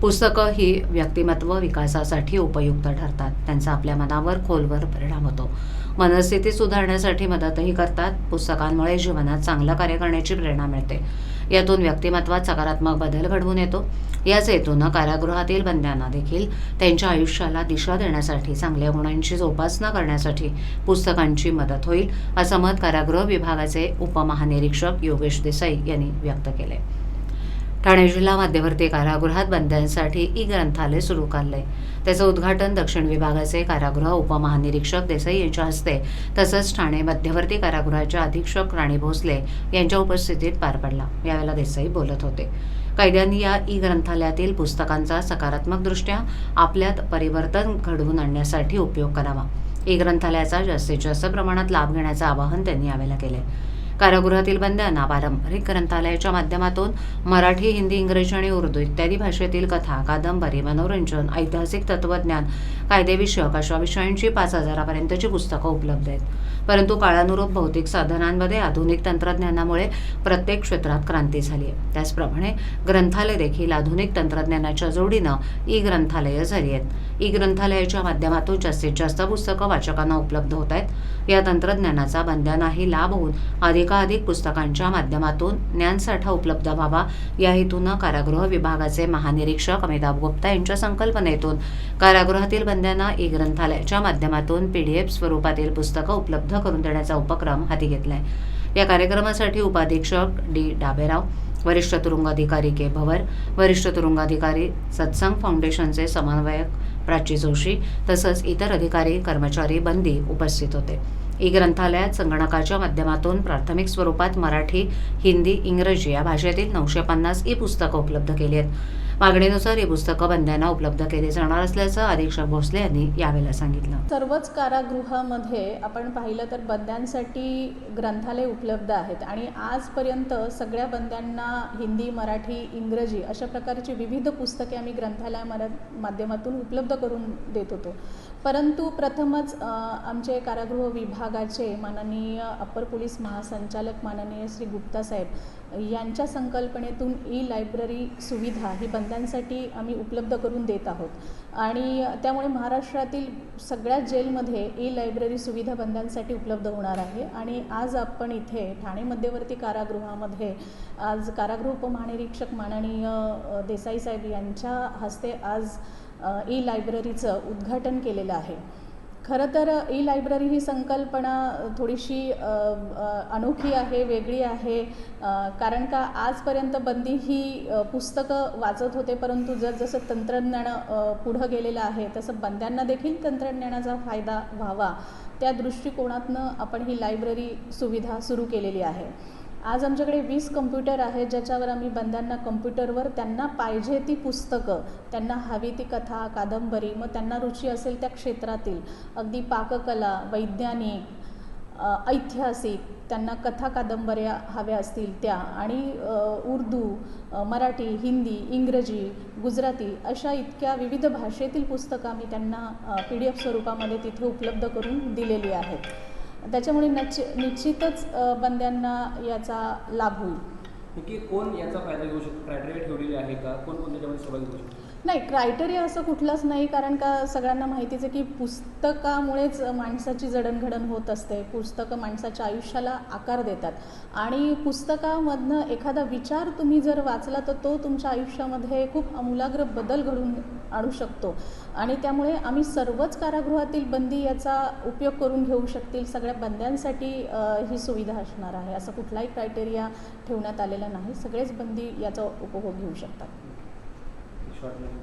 पुस्तकं ही व्यक्तिमत्व विकासासाठी उपयुक्त ठरतात. त्यांचा आपल्या मनावर खोलवर परिणाम होतो. मनस्थिती सुधारण्यासाठी मदतही करतात. पुस्तकांमुळे जीवनात चांगलं कार्य करण्याची प्रेरणा मिळते. यातून व्यक्तिमत्वात सकारात्मक बदल घडवून येतो. याच हेतून कारागृहातील बंद्यांना देखील त्यांच्या आयुष्याला दिशा देण्यासाठी चांगल्या गुणांची जोपासना करण्यासाठी पुस्तकांची मदत होईल असं मत कारागृह विभागाचे उपमहानिरीक्षक योगेश देसाई यांनी व्यक्त केले ठाणे जिल्हा मध्यवर्ती कारागृहात बंद्यांसाठी ई ग्रंथालय सुरू करलंय त्याचं उद्घाटन दक्षिण विभागाचे कारागृह उपमहानिरीक्षक देसाई यांच्या हस्ते तसंच ठाणे मध्यवर्ती कारागृहाच्या अधीक्षक राणी भोसले यांच्या उपस्थितीत पार पडला. यावेळेला देसाई बोलत होते. कैद्यांनी या ई ग्रंथालयातील पुस्तकांचा सकारात्मक आपल्यात परिवर्तन घडवून आणण्यासाठी उपयोग करावा. ई ग्रंथालयाचा जास्तीत जास्त प्रमाणात लाभ घेण्याचं आवाहन त्यांनी यावेळेला केले कारागृहातील बंद्यांना पारंपरिक ग्रंथालयाच्या माध्यमातून मराठी हिंदी इंग्रजी आणि उर्दू इत्यादी भाषेतील कथा कादंबरी मनोरंजन ऐतिहासिक तत्वज्ञान कायदेविषयक अशा विषयांची पाच हजारापर्यंतची पुस्तकं उपलब्ध आहेत. परंतु काळानुरूप भौतिक साधनांमध्ये आधुनिक तंत्रज्ञानामुळे प्रत्येक क्षेत्रात क्रांती झाली आहे. त्याचप्रमाणे ग्रंथालय देखील आधुनिक तंत्रज्ञानाच्या जोडीनं ई ग्रंथालयं झाली आहेत. ई ग्रंथालयाच्या माध्यमातून जास्तीत जास्त पुस्तकं वाचकांना उपलब्ध होत आहेत. या तंत्रज्ञानाचा बंद्यांनाही लाभ होऊन अधिक अधिकाधिक पुस्तकांच्या माध्यमातून ज्ञानसाठा उपलब्ध व्हावा. या हेतूनं कारागृह विभागाचे महानिरीक्षक अमिताभ गुप्ता यांच्या संकल्पनेतून कारागृहातील बंद्यांना ई ग्रंथालयाच्या माध्यमातून पीडीएफ स्वरूपातील पुस्तकं उपलब्ध करून देण्याचा उपक्रम हाती घेतलाय. या कार्यक्रमासाठी उपाधीक्षक डी डाबेराव वरिष्ठ तुरुंगाधिकारी के भवर वरिष्ठ तुरुंगाधिकारी सत्संग फाउंडेशनचे समन्वयक प्राची जोशी तसंच इतर अधिकारी कर्मचारी बंदी उपस्थित होते. ई ग्रंथालयात संगणकाच्या माध्यमातून प्राथमिक स्वरूपात मराठी हिंदी इंग्रजी या भाषेतील नऊशे पन्नास ई पुस्तकं उपलब्ध केली आहेत. मागणीनुसार ही पुस्तकं बंद्यांना उपलब्ध केली जाणार असल्याचं अधीक्षक भोसले यांनी यावेळेला सांगितलं. सर्वच कारागृहामध्ये आपण पाहिलं तर बंद्यांसाठी ग्रंथालय उपलब्ध आहेत आणि आजपर्यंत सगळ्या बंद्यांना हिंदी मराठी इंग्रजी अशा प्रकारची विविध पुस्तके आम्ही ग्रंथालयामध्ये माध्यमातून उपलब्ध करून देत होतो. परंतु प्रथमच आमचे कारागृह विभाग विभागाचे माननीय अप्पर पोलीस महासंचालक माननीय श्री गुप्ता साहेब यांच्या संकल्पनेतून ई लायब्ररी सुविधा ही बंद्यांसाठी आम्ही उपलब्ध करून देत आहोत. आणि त्यामुळे महाराष्ट्रातील सगळ्या जेलमध्ये ई लायब्ररी सुविधा बंद्यांसाठी उपलब्ध होणार आहे. आणि आज आपण इथे ठाणे मध्यवर्ती कारागृहामध्ये आज कारागृह उपमहानिरीक्षक माननीय देसाई साहेब यांच्या हस्ते आज ई लायब्ररीचं उद्घाटन केलेलं आहे. खरं तर ई लायब्ररी ही संकल्पना थोडीशी अनोखी आहे वेगळी आहे. कारण का आजपर्यंत बंदी ही पुस्तकं वाचत होते परंतु जसजसं तंत्रज्ञान पुढं गेलेलं आहे तसं बंद्यांना देखील तंत्रज्ञानाचा फायदा व्हावा. त्या दृष्टिकोनातनं आपण ही लायब्ररी सुविधा सुरू केलेली आहे. आज आमच्याकडे वीस कम्प्युटर आहेत ज्याच्यावर आम्ही बंद्यांना कम्प्युटरवर त्यांना पाहिजे ती पुस्तकं त्यांना हवी ती कथा कादंबरी मग त्यांना रुची असेल त्या क्षेत्रातील अगदी पाककला वैज्ञानिक ऐतिहासिक त्यांना कथा कादंबऱ्या हव्या असतील त्या. आणि उर्दू मराठी हिंदी इंग्रजी गुजराती अशा इतक्या विविध भाषेतील पुस्तकं आम्ही त्यांना पी डी एफ स्वरूपामध्ये तिथे उपलब्ध करून दिलेली आहेत. त्याच्यामुळे नच निश्चितच बंद्यांना याचा लाभ होईल. नक्की कोण याचा फायदा घेऊ शकतो क्रायटेरिया ठेवलेली आहे का? कोण कोण त्याच्यामध्ये सहभागी होऊ शकतो? नाही क्रायटेरिया असं कुठलंच नाही कारण का सगळ्यांना माहितीच आहे की पुस्तकामुळेच माणसाची जडणघडण होत असते. पुस्तकं माणसाच्या आयुष्याला आकार देतात. आणि पुस्तकामधनं एखादा विचार तुम्ही जर वाचला तर तो तुमच्या आयुष्यामध्ये खूप आमूलाग्र बदल घडून आणू शकतो. आणि त्यामुळे आम्ही सर्वच कारागृहातील बंदी याचा उपयोग करून घेऊ शकतील. सगळ्या बंद्यांसाठी ही सुविधा असणार आहे. असं कुठलाही क्रायटेरिया ठेवण्यात आलेला नाही. सगळेच बंदी याचा उपभोग घेऊ शकतात. starting